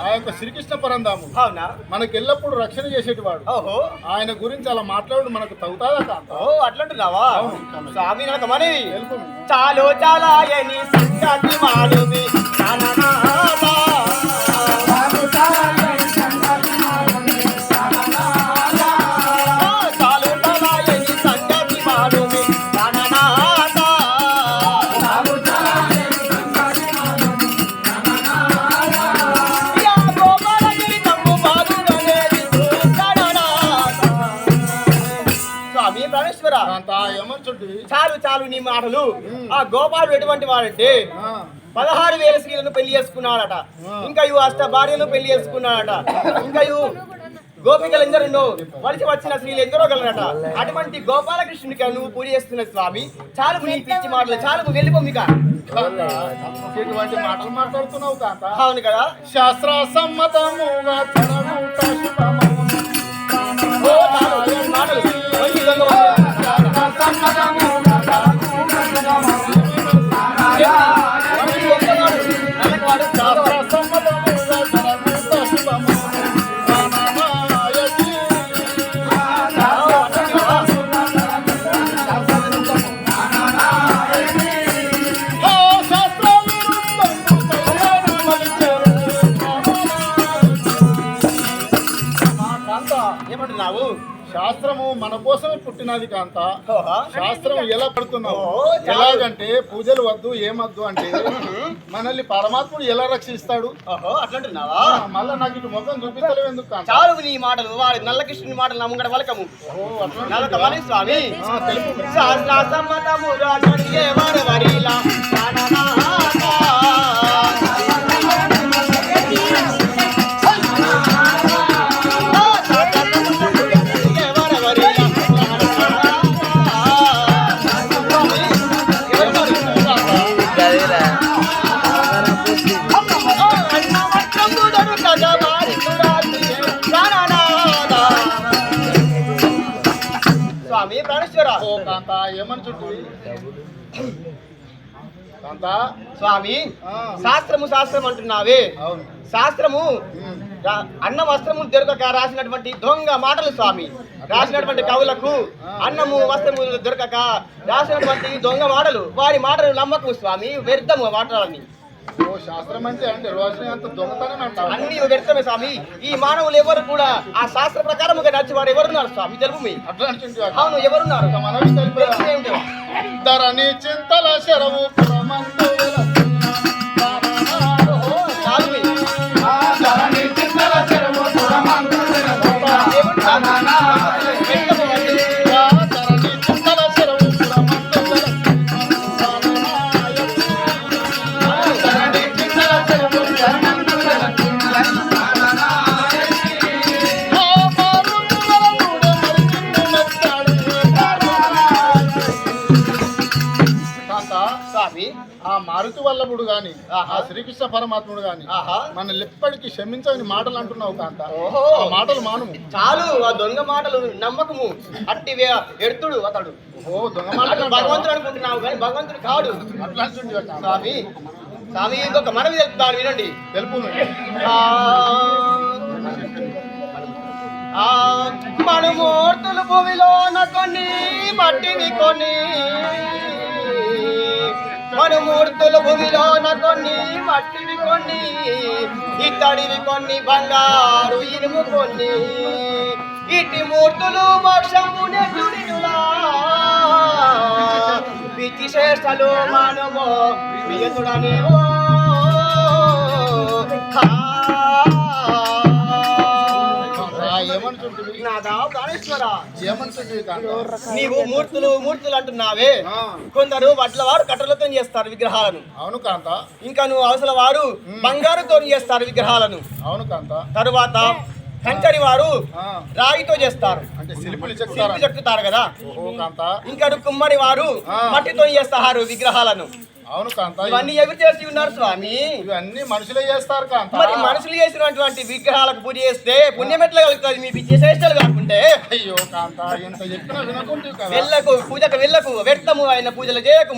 ఆ యొక్క శ్రీకృష్ణ పరంధాము. మనకి ఎల్లప్పుడూ రక్షణ చేసేటివాడు. ఓహో. ఆయన గురించి అలా మాట్లాడు మనకు తగుతాదా కాంత? అట్లంటున్నావా. స్వామి నాకు మనవి తెలుపు చాలు చాలు చాలు నీ మాటలు. ఆ గోపాలుడు ఎటువంటి వాడంటే పదహారు వేల స్త్రీలను పెళ్ళి చేసుకున్నాడట. ఇంకా ఇవి అష్ట భార్యలు పెళ్ళి చేసుకున్నాడట. ఇంకా ఇవి గోపికలు ఎందరో వలసి వచ్చిన స్త్రీలు ఎందరో గలరట అటువంటి గోపాలకృష్ణునికి నువ్వు పూజ చేస్తున్న స్వామి. చాలు నీ పిచ్చి మాటలు చాలు నువ్వు వెళ్ళిపోమిక మాటలు మాట్లాడుతున్నావు అవును కదా. శాస్త్ర సమ్మతముగా శాస్త్రము మన కోసమే పుట్టినది కాంత. శాస్త్రం ఎలా పడుతున్నావు. ఎలాగంటే పూజలు వద్దు ఏమద్దు అంటే మనల్ని పరమాత్ముడు ఎలా రక్షిస్తాడు? అట్లంటున్నావా? మళ్ళా నాకు ఇటు ముఖం చూపించలేవు ఎందుకు చాలు నీ మాటలు వాడి నల్లకృష్ణుని మాటలు నా ముంగడ వలకము స్వామి. శాస్త్ర సమ్మతము ఓ కాంత ఏమని చుట్టూ? కాంత స్వామి శాస్త్రము శాస్త్రం అంటున్నావే. శాస్త్రము అన్న వస్త్రము దొరకక రాసినటువంటి దొంగ మాటలు స్వామి. రాసినటువంటి కవులకు అన్నము వస్త్రము దొరకక రాసినటువంటి దొంగ మాటలు వారి మాటలు నమ్మకము స్వామి వ్యర్థము మాటలని ఓ శాస్త్రం అంటే అంటే రోజున అంత దొంగతనం అంటావు అన్ని వ్యర్థమే స్వామి. ఈ మానవులు ఎవరు కూడా ఆ శాస్త్ర ప్రకారముగా నచ్చి వారు ఎవరున్నారు స్వామి? తెలుపు మీ. అట్లా అంటుంటే అవును ఎవరున్నారు? ధరణి చింతల శరవు ఆ మారుతి వల్లభుడు గాని ఆహా. ఆ శ్రీకృష్ణ పరమాత్ముడు గాని ఆహా. మన ఎప్పటికీ క్షమించని మాటలు అంటున్నావు కాంత. మాటలు మానుము. చాలు ఆ దొంగ మాటలు నమ్మకము. అట్టి ఎడుతుడు అతడు. ఓ దొంగ మాటలు భగవంతుడు అనుకుంటున్నావు కానీ భగవంతుడు కాడు. అట్లా. స్వామి స్వామి ఇంకొక మనవి తెలుపుతాను వినండి. తెలుపు మనుమూర్తులు భూమిలోన కొన్ని మట్టివి కొన్ని మనుమూర్తులు భూమిలోన కొన్ని మట్టివి కొన్ని ఇత్తడివి కొన్ని బంగారు ఇనుము కొన్ని. ఇటు మూర్తులు మోక్షము నెట్టుడినులా. పిచ్చి శేషలు మనమో ప్రియతుడనేవో ఏమనుకుంటుంది నాదా ప్రాణేశ్వర. ఏమనుకుంటుంది కాంత నీవు మూర్తులు మూర్తులు అంటున్నావే. కొందరు వడ్ల వారు కట్టెలతో చేస్తారు విగ్రహాలను. అవును కాంత. ఇంకా నువ్వు అవసల వారు బంగారుతో చేస్తారు విగ్రహాలను. అవును కాంత. తరువాత కంచరి వారు ఆ, రాగితో చేస్తారు. అంటే శిల్పులు చెక్కుతారు కదా. ఓహో కాంత. ఇంకా కుమ్మరి వారు. మట్టితో చేస్తారు విగ్రహాలను. అవును కాంత ఇవన్నీ ఎవరు చేసి ఉన్నారు స్వామి? ఇవన్నీ మనుషులే చేస్తారు కాంత. మరి మనుషులు చేసినటువంటి విగ్రహాలకు పూజ చేస్తే పుణ్యం ఎట్లా కలుగుతుంది? మీ చేష్టలు కాకుంటే. అయ్యో కాంత ఎంత చెప్పినా వినకుంటే వెళ్ళకు పూజకు వెళ్ళకు వ్యర్థము అయిన పూజలు చేయకు